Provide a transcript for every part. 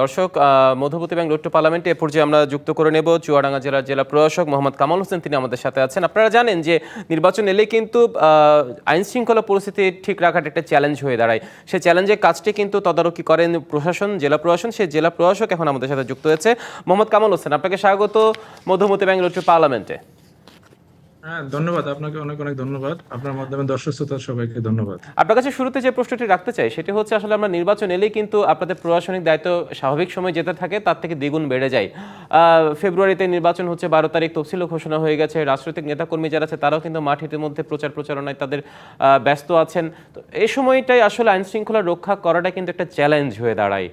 দর্শক আহ, Madhumati bank road to পার্লামেন্টে এ পর্যায়ে আমরা যুক্ত করে নেব চুয়াডাঙ্গা জেলার জেলা প্রশাসক মোহাম্মদ কামাল হোসেন। তিনি আমাদের সাথে আছেন। আপনারা জানেন যে নির্বাচন এলে কিন্তু আইন শৃঙ্খলা পরিস্থিতি ঠিক রাখাটা একটা চ্যালেঞ্জ হয়ে দাঁড়ায়। সেই চ্যালেঞ্জের কাজটি কিন্তু তদারকি করেন প্রশাসন জেলা প্রশাসন। সেই জেলা প্রশাসক এখন আমাদের সাথে যুক্ত হয়েছে। মোহাম্মদ কামাল হোসেন আপনাকে স্বাগত মধুমতি ব্যাংক রোড টু পার্লামেন্টে। হ্যাঁ ধন্যবাদ। আপনাকে অনেক অনেক ধন্যবাদ। আপনার মাধ্যমে দর্শক শ্রোতা সবাইকে ধন্যবাদ। আপনার কাছে শুরুতে যে প্রশ্নটি রাখতে চাই, সেটি হচ্ছে আসলে আমরা নির্বাচন এলেই কিন্তু আপনাদের প্রশাসনিক দায়িত্ব স্বাভাবিক সময় যেতে থাকে, তার থেকে দ্বিগুণ বেড়ে যায়। ফেব্রুয়ারিতে নির্বাচন হচ্ছে, বারো তারিখ তফসিলও ঘোষণা হয়ে গেছে। রাজনৈতিক নেতাকর্মী যারা আছে, তারাও কিন্তু মাঠ ইতিমধ্যে প্রচার প্রচারণায় তাদের ব্যস্ত আছেন। তো এই সময়টাই আসলে আইন শৃঙ্খলা রক্ষা করাটা কিন্তু একটা চ্যালেঞ্জ হয়ে দাঁড়ায়।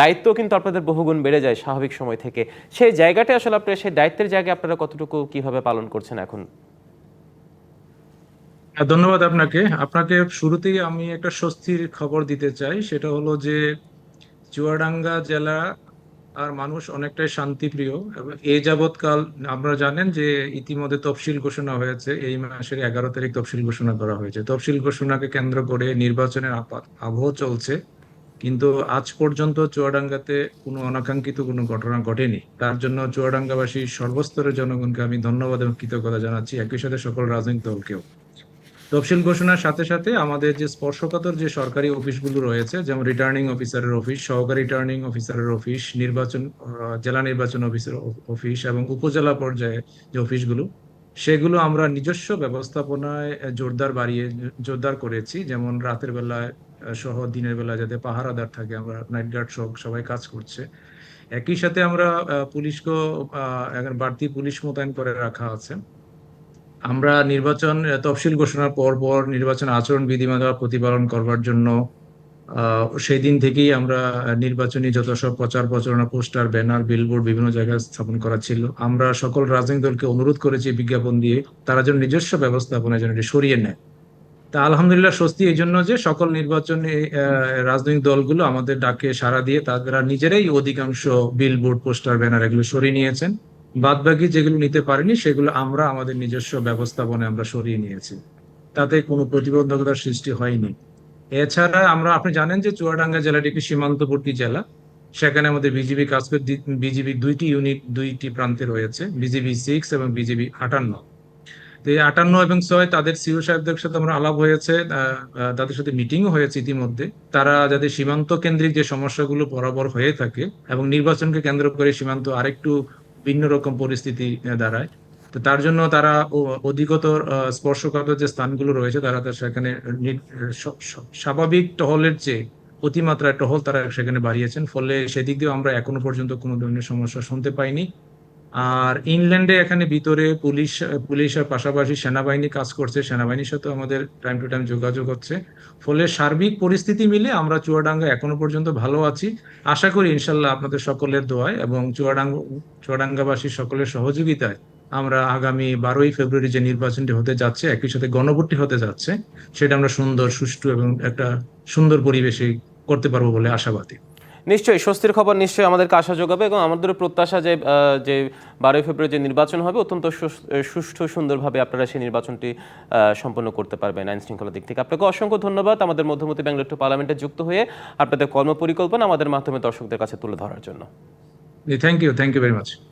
দায়িত্ব কিন্তু আপনাদের বহুগুণ বেড়ে যায় স্বাভাবিক সময় থেকে। সেই জায়গাটা আসলে আপনারা, সেই দায়িত্বের জায়গায় আপনারা কতটুকু কীভাবে পালন করছেন এখন? ধন্যবাদ আপনাকে। আপনাকে শুরুতেই আমি একটা স্বস্তির খবর দিতে চাই। সেটা হলো যে চুয়াডাঙ্গা জেলা আর মানুষ অনেকটাই শান্তিপ্রিয়। এবং এ যাবৎকাল আপনারা জানেন যে ইতিমধ্যে তফসিল ঘোষণা হয়েছে। এই মাসের এগারো তারিখ তফসিল ঘোষণা করা হয়েছে। তফসিল ঘোষণাকে কেন্দ্র করে নির্বাচনের আবহ চলছে। কিন্তু আজ পর্যন্ত চুয়াডাঙ্গাতে কোনো অনাকাঙ্ক্ষিত কোনো ঘটনা ঘটেনি। তার জন্য চুয়াডাঙ্গাবাসী সর্বস্তরের জনগণকে আমি ধন্যবাদ এবং কৃতজ্ঞতা জানাচ্ছি। একই সাথে সকল রাজনৈতিক দলকেও। তফসিল ঘোষণার সাথে সাথে আমাদের যে স্পর্শকাতর যে সরকারি অফিসগুলো রয়েছে, যেমন রিটার্নিং অফিসারের অফিস সহকারী রিটার্নিং অফিসারের অফিস নির্বাচন জেলা নির্বাচন অফিসের অফিস এবং উপজেলা পর্যায়ে যে অফিসগুলো সেগুলো আমরা নিজস্ব ব্যবস্থাপনায় জোরদার বাড়িয়ে, জোরদার করেছি। যেমন রাতের বেলায় সহ দিনের বেলায় যাতে পাহারাদার থাকে, আমরা নাইট গার্ড সহ সবাই কাজ করছে। একই সাথে আমরা পুলিশকেও বাড়তি পুলিশ মোতায়েন করে রাখা আছে। আমরা নির্বাচন তফসিল ঘোষণার পর পর নির্বাচন আচরণ বিধিমালা প্রতিপালন করবার জন্য সেই দিন থেকেই আমরা নির্বাচনী যত সব প্রচার প্রচারণা, পোস্টার, ব্যানার, বিলবোর্ড বিভিন্ন জায়গায় স্থাপন করা ছিল। আমরা সকল রাজনৈতিক দলকে অনুরোধ করেছি বিজ্ঞাপন দিয়ে, তারা যেন নিজস্ব ব্যবস্থাপনা যেন এটি সরিয়ে নেয়। তা আলহামদুলিল্লাহ স্বস্তি এই জন্য যে সকল নির্বাচনী রাজনৈতিক দলগুলো আমাদের ডাকে সাড়া দিয়ে, তারা নিজেরাই অধিকাংশ বিলবোর্ড, পোস্টার, ব্যানার এগুলো সরিয়ে নিয়েছেন। বাদ বাকি যেগুলো নিতে পারেনি, সেগুলো আমরা আমাদের নিজস্ব ব্যবস্থাপনায় আমরা সরিয়ে নিয়েছি। তাতে কোনো প্রতিবন্ধকতার সৃষ্টি হয়নি। এছাড়া আমরা, আপনি জানেন যে চুয়াডাঙ্গা জেলাটি একটি সীমান্তবর্তী জেলা। সেখানে আমাদের বিজিবি কাজ করে বিজিবি দুইটি ইউনিট দুইটি প্রান্তে রয়েছে, বিজিবি সিক্স এবং বিজিবি আটান্ন। তো এই আটান্ন এবং ছয় তাদের সিও সাহেবদের সাথে আমরা আলাপ হয়েছে তাদের সাথে মিটিংও হয়েছে ইতিমধ্যে। তারা যাতে সীমান্ত কেন্দ্রিক যে সমস্যাগুলো বরাবর হয়ে থাকে এবং নির্বাচনকে কেন্দ্র করে সীমান্ত আরেকটু ভিন্ন রকম পরিস্থিতি দাঁড়ায়। তো তার জন্য তারা অধিকতর স্পর্শকাতর যে স্থানগুলো রয়েছে, তারা সেখানে স্বাভাবিক টহলের চেয়ে অতিমাত্রায় টহল তারা সেখানে বাড়িয়েছেন। ফলে সেদিক দিয়ে আমরা এখনও পর্যন্ত কোনো ধরনের সমস্যা শুনতে পাইনি। আর ইংল্যান্ডে এখানে ভিতরে পুলিশ, পুলিশের পাশাপাশি সেনাবাহিনী কাজ করছে। সেনাবাহিনীর সাথে আমাদের টাইম টু টাইম যোগাযোগ হচ্ছে। ফলে সার্বিক পরিস্থিতি মিলে আমরা চুয়াডাঙ্গা এখনও পর্যন্ত ভালো আছি। আশা করি ইনশাল্লাহ আপনাদের সকলের দোয়ায় এবং চুয়াডাঙ্গা চুয়াডাঙ্গাবাসীর সকলের সহযোগিতায় আমরা আগামী বারোই ফেব্রুয়ারি যে নির্বাচনটি হতে যাচ্ছে, একই সাথে গণভোটটি হতে যাচ্ছে, সেটা আমরা সুন্দর, সুষ্ঠু এবং একটা সুন্দর পরিবেশে করতে পারব বলে আশাবাদী। নিশ্চয়ই, স্বস্তির খবর নিশ্চয়ই আমাদেরকে আশা যোগাবে এবং আমাদের প্রত্যাশা যে যে বারোই ফেব্রুয়ারি যে নির্বাচন হবে, অত্যন্ত সুষ্ঠু সুন্দরভাবে আপনারা সেই নির্বাচনটি সম্পন্ন করতে পারবেন আইন শৃঙ্খলার দিক থেকে। আপনাকে অসংখ্য ধন্যবাদ আমাদের মধ্যমতি ব্যাঙ্গালোর টু পার্লামেন্টে যুক্ত হয়ে আপনাদের কর্মপরিকল্পনা আমাদের মাধ্যমে দর্শকদের কাছে তুলে ধরার জন্য। Thank you thank you very much